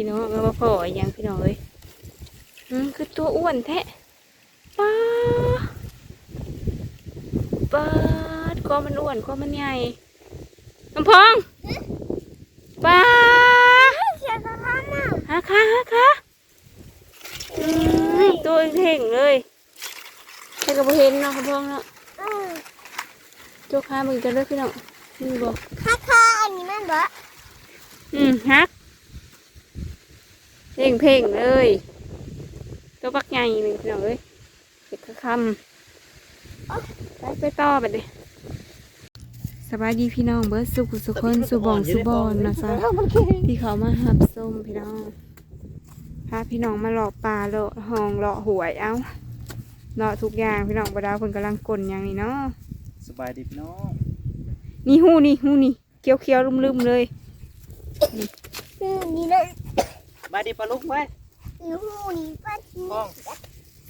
พี่น้องก็มาพออีกอยังพี่น้องเอ้ยอืมคือตัวอ้วนแท้ป้าป้าดก็มันอ้วนก็มันใหญ่น้ำพองป้าเขียนสะท้อนน่ะฮะคะฮะคะอืมตัวเท่งเลยใครก็บ่เห็นเนาะน้ำพองเนาะอืมโจกค้ามึงกันเด้อพี่น้องนี่บอกค่าค่าอันนี้มันบ่อืมฮัก เพ่งเพ่งๆเลยตัวปักใหญ่หนึ่งพี่น้องเอ้ยเด็กคำไปไปต่อไปดิสบายดีพี่น้องเบิร์ดสุขสุขคนสุบองสุบอนนะจ๊ะที่เขามาหับส้มพี่น้องพาพี่น้องมาหลอกปลาหลอกหองหลอกหวยเอ้าหลอกทุกอย่างพี่น้องบดาวคนกำลังกลนอย่างนี้เนาะสบายดีพี่น้องนี่หูนี่หูนี่เคี้ยวเคี้ยวๆลืมๆเลยอืมนี่เลยส บายดีปลาลูกไหมนี่หูนี่ป้าทีพ้อง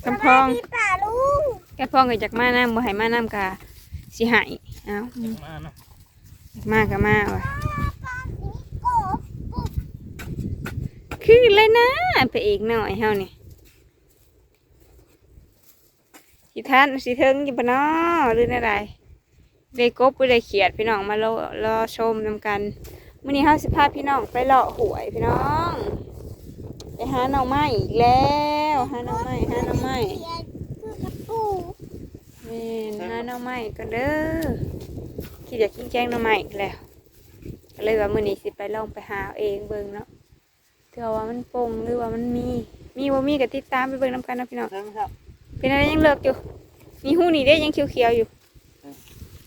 กำพองสวัสดีป้าลุงแกพองเกิดจากมาน้ำบ่ให้มาน้ำกะสิหายเอ้ามาเนาะมาก็มาว่ะป้าทีโกบคือเลยนะไปอีกหน่อยเฮานี่สิท่านสิเทิงอยู่ปะเนาะหรืออะไรได้กบหรือได้เขียดพี่น้องมารอรอชมนำกันมื้อนี้เฮาสิพาพี่น้องไปเลาะหวยพี่น้อง ไปหาหน่อไม้อีกแล้วหาหน่อไม้หาหน่อไม้เขียนคือกระปูแม่นหาหน่อไม้กันเด้อคิดอยากกินแกงหน่อไม้อีกแล้วก็เลยว่ามื้อนี้สิไปลองไปหาเอาเองเบิ่งเนาะเผื่อว่ามันปงหรือว่ามันมี มีบ่มีก็ติดตามไปเบิ่งนํกันนะพี่น้องเชิญครับเป็นอะไรยังเลิกอยู่มีหูนี่ได้ยังเขียวๆอยู่อืม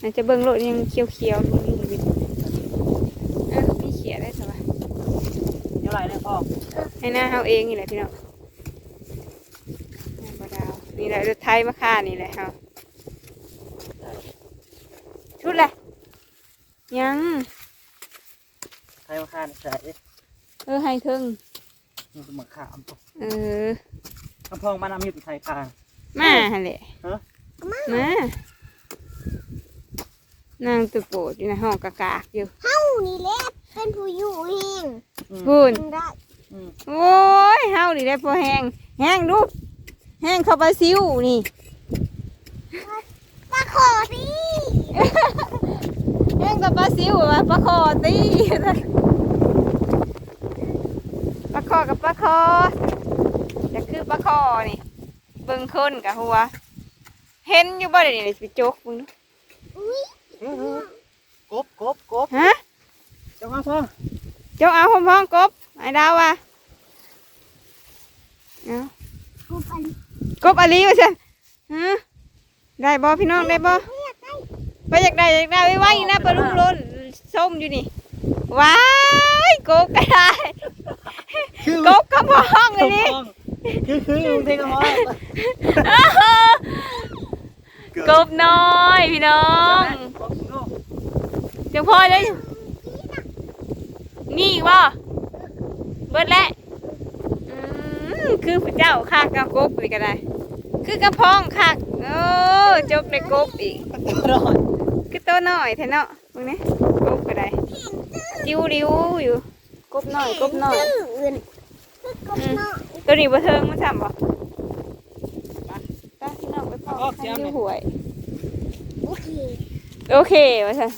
อาจจะเบิ่งโลดยังเขียวๆอยู่นี่อยู่เออมีเขียได้สบาย เท่าไหร่เนี่ยพ่อให้หน้าเอาเองนี่แหละพี่น้องบ่ดาวนี่แหละรถไทยมาค่านี่แหละเฮาชุดแหละยังไทยมาคานใส่เออให้เทิงมันจะมาขามตัวเออน้ำพองมานำอยู่ที่ไทยกลางมาหั่นแหละฮะมานางตุโปดอยู่ในห้องกากากอยู่เฮานี่แหละเป็นผู้อยู่เองอืม พูนทำได้อืมโอ้ยเฮานี่ได้พอแห้งแห้งดูแห้งเข้าไปซิวนี่ป้าขอสิแห้งกับปลาซิวมาปลาคอตีปลาคอกับปลาคอจะคือปลาคอนี่เบิ่งคนกับหัว เห็นอยู่บ่ได้นี่ไปโจกมึงดูอุ้ยกบกบกบฮะเจ้ามาพ่อ เจ้าเอาพร้อมๆกบไอ้ดาวว่ะเอากูปันกบอะไรวะเช่นฮะได้บ่พี่น้องได้บ่เรียกได้ไปอยากได้อยากได้ไว้ไว้นะปลาลุงล้นส้มอยู่นี่ว้ายกบก็ได้คือกบกระพองเลยนี่พ่องคือคือลุงเทกระพองกบน้อยพี่น้องกบลูกจังพอเลย นี่บ่เบิดแล้วอืมคือพระเจ้าข้ากระกบอีกก็ได้ คือกระพองคักโอ้จกในกบอีกรอดคือตัวน้อยแท้เนาะมึงนี่กบก็ได้จิ้วริ้วอยู่กบน้อยกบน้อยอื่นคือกบน้อยตัวนี้บ่เทิงมันซ้ำบ่ไปพี่น้องไปพอทางอยู่หวยโอเคโอเคว่าซั่น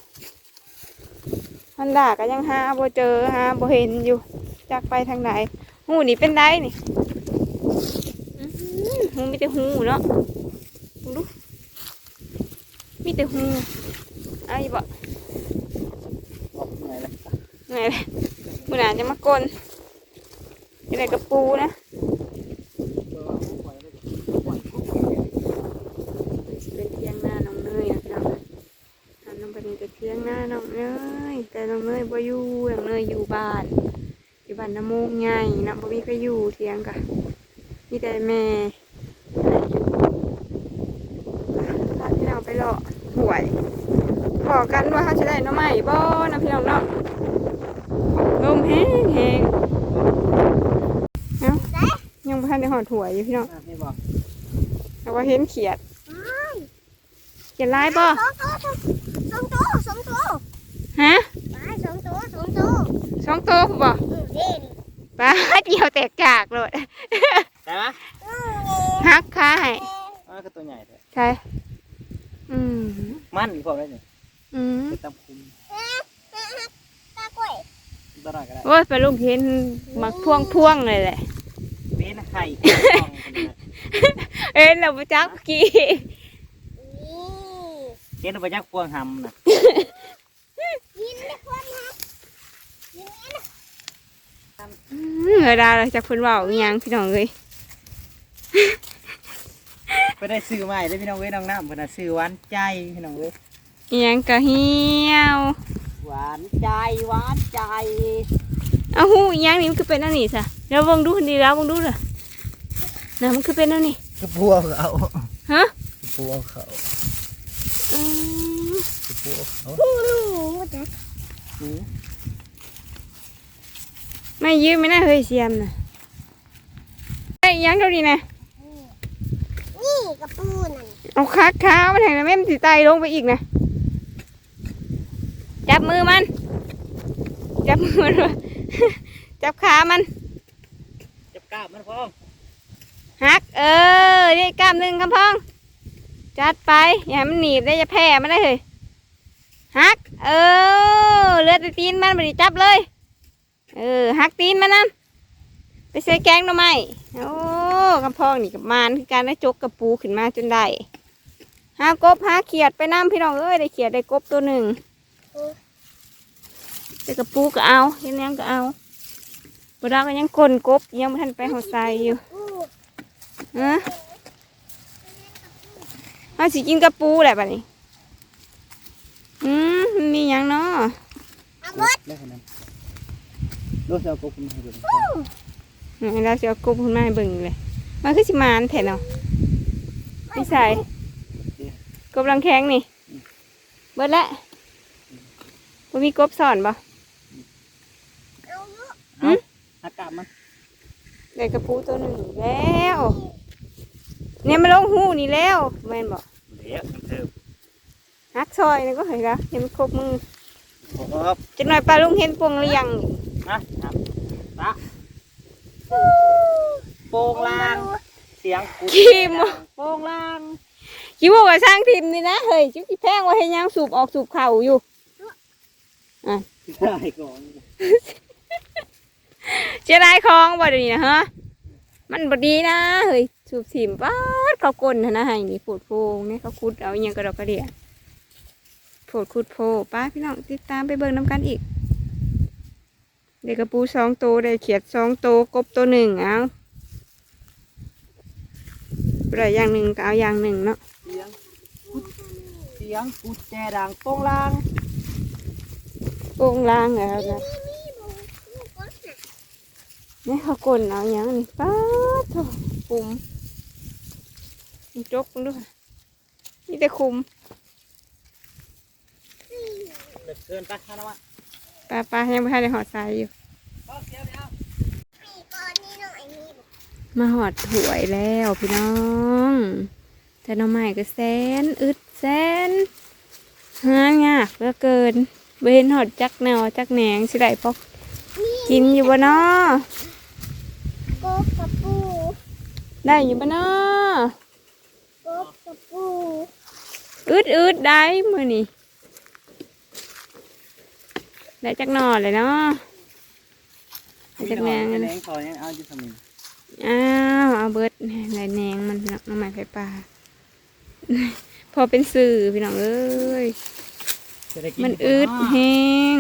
ฮันดาก็ยังหาบ่เจอหาบ่เห็นอยู่จักไปทางไหนหูนี่เป็นไดนี่อื้อหือหูมีแต่หูเนาะดูดูมีแต่หูเอ้ายบ่ออกเหนื่อยเลยไงเลยมื้อหน้าจะมากลจะได้กระปูนะเป็นเที่ยงหน้าน้องเนยนะครับอันน้องปนีก็เที่ยงหน้าน้องเนยแต่น้องเนยบ่อยู่น้องเนยอยู่บ้าน อยู่บ้านน้ำมูกใหญ่นะบ่มีใครอยู่เที่ยง กะมีแต่แม่พาพี่น้องไปเลาะหวยขอกันว่าเขาจะได้หน้ำใหม่บ่นะพี่น้องเนาะลมแห้งแห้งเอ้ายังบ่ทันได้หอดหวยอยู่พี่น้องอะนี่บอกแต่ว่าเห็นเขียดเขียดลายบ่สองตัวสองตัวสองตัวฮะไปสองตัวสองตัวสองตัวบ่อืม เด่นไปป้าเดียวแตกจากเลยได้ไหมฮักขาให้อ่าก็ตัวใหญ่เลยใช่อืมมันพวกนี้นี่อืมเป็นตำคุมตากล้วยตัวหน่อยก็ได้โอ้ยไปลูกเห็นมักพ่วงพ่วงๆเลยแหละเว้นไข่เอ้ยเราไปจักกี้นี่เห็นไปยักพวงหำนะ ยินดีคนครับยินดีนะ อืม เวลาเราจะพูดเว่าอหยังพี่น้องเลยไปได้ซื้อใหม่ได้พี่น้องเว้ยน้องน้ำเพิ่นน่ะซื้อหวานใจพี่น้องเว้ยอหยังก็เหี่ยวหวานใจหวานใจเอาหูอหยังนี่มันคือเป็นอันนี้ซะแล้ววงดูดีแล้ววงดูเลยนะมันคือเป็นอันนี้กระพวกเขาฮะกระพวกเขาอืมกระพวกเขาผู้รู้จักหู ไม่ยืมไม่น่าเฮ้ยเสียมนะไอ้ยอิหยังเท่านี้นะนี่กระปูนั่นเอาขาขามันแห่งนะแม่มันสิไตลงไปอีกนะ จับมือมัน จับมือมันไว้จับขามัน จับกล้ามมันพร้อมหัก เออ นี่กล้ามหนึ่งกำพอง จัดไป อย่าให้มันหนีบได้จะแพ้มันได้เลยหัก เออ เลือดตีนมันไปจับเลย เออหักตีนมันนั่นไปใส่แกงหน่อไม้โอ้กำพองนี่กับมานคือการได้จกกระปูขึ้นมาจนได้หากบหาเขียดไปน้ำพี่น้องเอ้ยได้เขียดได้กบตัวหนึ่งได้กระปูก็เอาเห็นยังก็เอาบดาก็ยังกลนกบยังไม่ทันไปหัวใสอยู่ฮะเอาสิกินกระปูแหละบัดนี้อืมมียังเนาะ รู้สึกกบมันให้เบิ่งเราจะเอากบขึ้นมาให้เบิ่งเลย มันคือสิมานแท้เนาะพี่ใส่กบรังแข้งนี่ เบิดละบ่มีกบสอนบ่เอาเยอากาศมันได้กระปูตัวหนึ่งแล้ว เนี่ยมาลงหูนี่แล้วแม่นบอกเดี๋ยวมันเทิมฮักซอยนี่ก็เห็นละเห็นมันครบมือโอ้โหจักหน่อยปลาลุงเห็นปวงเรียง นี่นะครับตะโปงลาง เสียงกุดขี้โมโปงลาง คิดว่าว่าสร้างทีมนี่นะเฮ้ยจิ๊กแพงว่าให้ยังสูบออกสูบเข่าอยู่ ได้ก่อนเสียดายคลองบ่เดี๋ยวนี้นะฮะมันบ่ดีนะเฮ้ยสูบถิ่มป้าดเขากลนหั่นนะให้นี่ปวดโพงนี่เขาคุดเอาอหยังกระดอกกระเดียโผดคุดโพป้าพี่น้องติดตามไปเบิ่งน้ำกันอีก เด็กกระปูสองตัวได้เขียดสองตัวกบตัวหนึ่งเอาได้อย่างหนึ่งก็เอาอย่างหนึ่งเนาะเสียงกุดเสียงกุดแจดังโปงลางโป่งล่างแล้วนะนี่บูลูกบดน่ะนี่เขากลนเอาอย่างนี้ป้าดโถคุมมันจกมันด้วยนี่แต่คุมเด็กเกินไปท่านว่า ปลาปลายังไม่ทันได้หอดทรายอยู่เสียวเดียวนี่ก้อนนี้น้องไอ้นี่บอกมาหอดถวยแล้วพี่น้อง แต่น้องใหม่ก็แสนอึดแสนหายากเหลือเกินเวนหอดจักแนวจักแหนงสิได้พอกกินอยู่บ่เนาะกบกระปูได้อยู่บ่เนาะกบกระปูอึดอึดได้มือนี่ ได้จักหนอเลยเนาะได้จักแหนงแหอะนนะงคอยังเอาอยู่สมิงอ้าวเอาเบิดไหนแหนงมันพี่น้องน้องใหม่ไฟปลาพอเป็นสื่อพี่น้องเอ้ยจะได้กิมันอืดแห้ง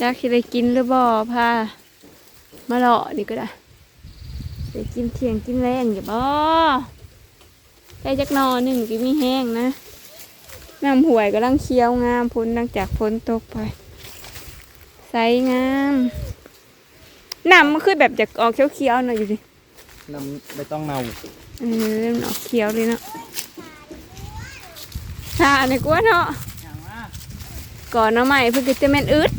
จักสิได้กินหรือบ่พามาเลาะนี่ก็ได้ได้กินเที่ยงกินแรงอย่าบ่ได้จักหนอหนึ่งกินมีแห้งนะน้ำห่วยก็ลังเคี้ยวงามพ้นหลังจากฝนตกไป ใสงามน้ำมันคือแบบจากออกเขียวๆหน่อยอยู่ดิน้ำไม่ต้องเน่าเออมันออกเขียวเลยเนาะชาในกวนเนาะอย่างว่าก่อนเอาใหม่เพื่อจะแม่นอึด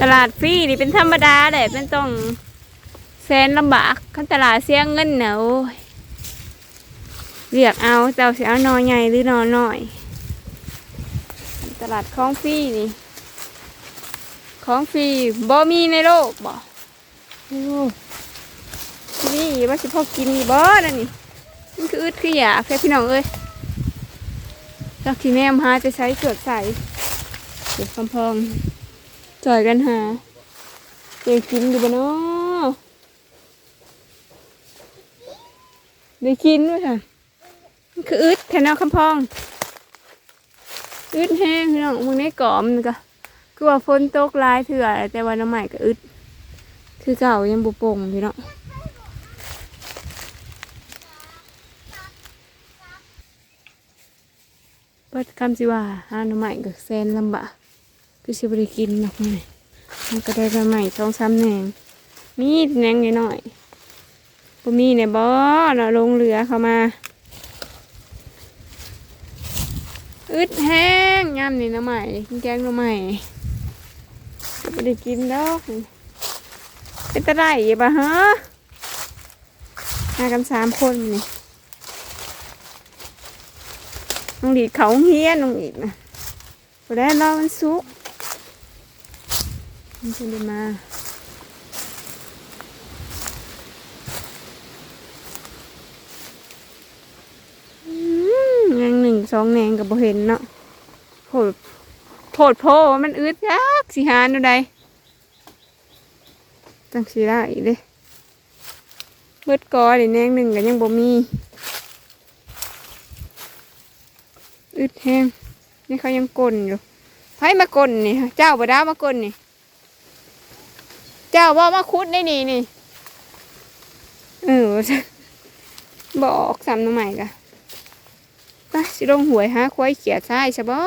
ตลาดฟรีนี่เป็นธรรมดาแหละเป็นต้องแสนลำบากขั้นตลาดเสียเงินเนาะเรียกเอาเจ้าเสียเอานอใหญ่หรือนอน้อย ตลาดคลองฟรีนี่ขของฟรีบ่มีในโลกบ่โอ้นี่ว่าสิพอกินนี่บ่นั่นนี่มันคืออึดคืออยากแค่พี่น้องเอ้ยจากที่แม่มหาจะใช้เกือกใส่เด็กคำพองจ่อยกันหาเด็กกินอยู่บ่เนาะได้กินไหมค่ะมันคืออึดแค่นอคำพอง อึดแห้งพี่น้องมึงได้กรอมก็คือว่าฝนตกลายเถื่อแต่ว่าน้ำใหม่ก็อึด คือเก่ายังบุปงพี่เนาะเปิดคำสิว่าหาน้ำใหม่ก็แสนลำบากคือสิบริกินหนักหน่อยมันก็ได้หน้ำใหม่สองสามแหนงมีแหนงหน่อยๆบ่มีเนี่ยบ่เนาะลงเรือเข้ามา อึดแห้งย่ำนี่น้ำใหม่กินแกงน้ำใหม่ไม่ได้กินดอกเป็นตะไดอยู่ปะฮะมากันสามคนนี่น้องดีดเขาเฮียนน้องดีดนะพอได้รอมันสุกมันจะได้มาอืมแหนงหนึ่ง สองแหนงกับบ่เห็นเนาะโผดโผดโพว่ามันอึดยักสิหาดูใดจังสีได้อีกเด้เบิดกอเดี๋ยวแนงหนึ่งกันยังบ่มีอึดแห้งนี่เขายังกลนอยู่ไผมากลนนี่เจ้าบ่ด้มากลนนี่ เจ้าบ่มาคุดได้นี่นี่เออบอกสามหน้ำใหม่กะ ไปสิลงหวยหาควายเขียดใช่ใช่บ่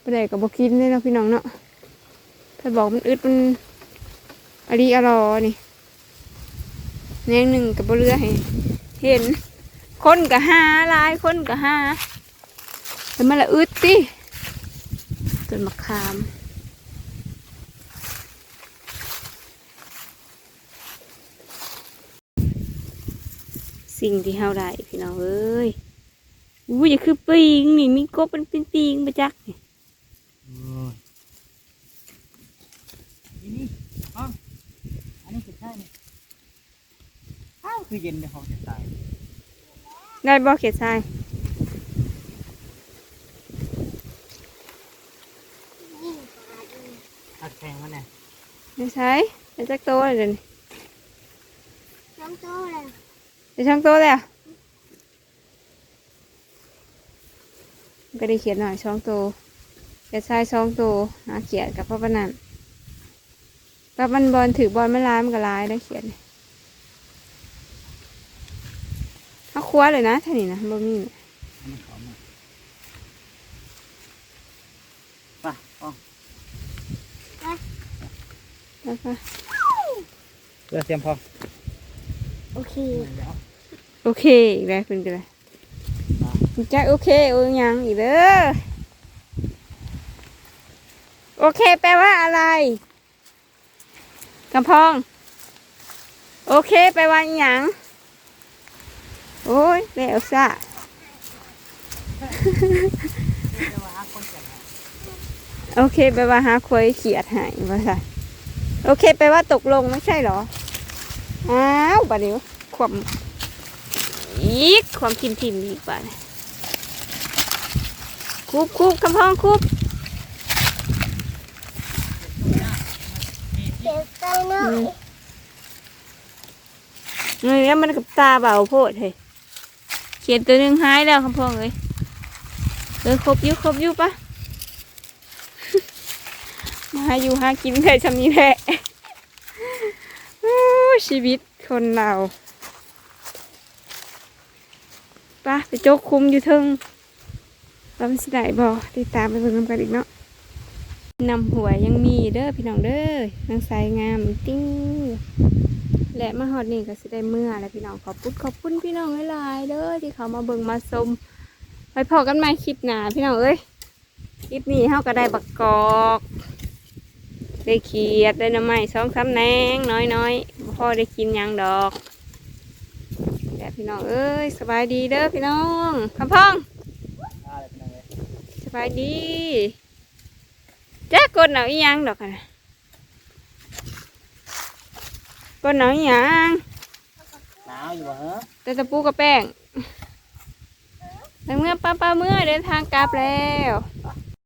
ไปได้กับบ่กินเลยเนาะพี่น้องเนาะถ้าบอกมันอึดมันอันนี้อรอนี่แนงหนึ่งกับบเรือให้เห็น คนกับหาลายคนกับหาแล้วมันละอึดติจนมะขามสิ่งที่เฮาได้พี่น้องเอ้ย อู้อย่าคือปิงนี่มีกบเป็นเป็นปิงประจักนี่โอ้ยนี่นี่ห้องอันนี้คือใช่นี่อ้าวคือเย็นในห้องจะตายได้บ่เขียดทรายยิ่งกว่าดูอัดแข็งมันเนี่ยไม่ใช่ได้จักโตเลยเดี๋ยวนี้น้ำโตเลยได้ช่างโตแล้ว ก็ได้เขียนหน่อยช่องโตเขียดทรายช่องโตหาเขียดกับพ่อปานนันปมันบอลถือบอลไม่ร้ายมันก็ร้ายได้เขียนเขาคว้าเลยนะท่านี่นะบ่มีน่ะอันนี้ขอมาไปห้องแล้วก็เรือเตรียมพร้อมโอเคเดี๋ยวโอเคอีกแล้วเป็นกันเลย จะโอเคโอ้ยังอีกเด้อโอเค แปลว่าอะไรกำพอง โอเค แปลว่าอหยังโอ้ยแล้วซะโอเค แปลว่าหาควยเขียดหายว่าซะโอเค แปลว่าตกลงไม่ใช่หรอ อ้าวบัดนี้ความอีกความกินทิมอีกบัด คุบคุบคำพองคุบเดี๋ยวเต้าหน่อยเงี้ยมันกับตาเบาโพดเฮ้ยเขียนตัวหนึ่งหายแล้วคำพองเลยเออครบยุครบยุปะมาอยู่หากินได้ชำนี้แหละชีวิตคนเราปะไปโจกคุมอยู่ทึง เราไม่สิได้บอติดตามไปเบิ่งนำกันอีกเนาะนำหัวยยังมีเด้อพี่น้องเด้อนางสายงามติ้งและมาฮอดนี่ก็สิได้เมื่อแล้วพี่น้องขอบคุณขอบคุณพี่น้องหลายๆเด้อที่เขามาเบิ่งมาชมไปพอกันใหม่คลิปหน้าพี่น้องเอ้ยคลิปนี้เฮาก็ได้บักกอกได้เขียดได้น้ำไม้สองสามแนงน้อยน้อยๆบ่อได้กินยังดอกแต่พี่น้องเอ้ยสบายดีเด้อพี่น้องคำพอง ไปดีจ้ากดหนาวยังดอกนะกดหนาวยังหนาวอยู่เหรอแต่ตะปูกับแป้งแต่เมื่อป้าป้าเมื่อเดินทางกลับแล้ว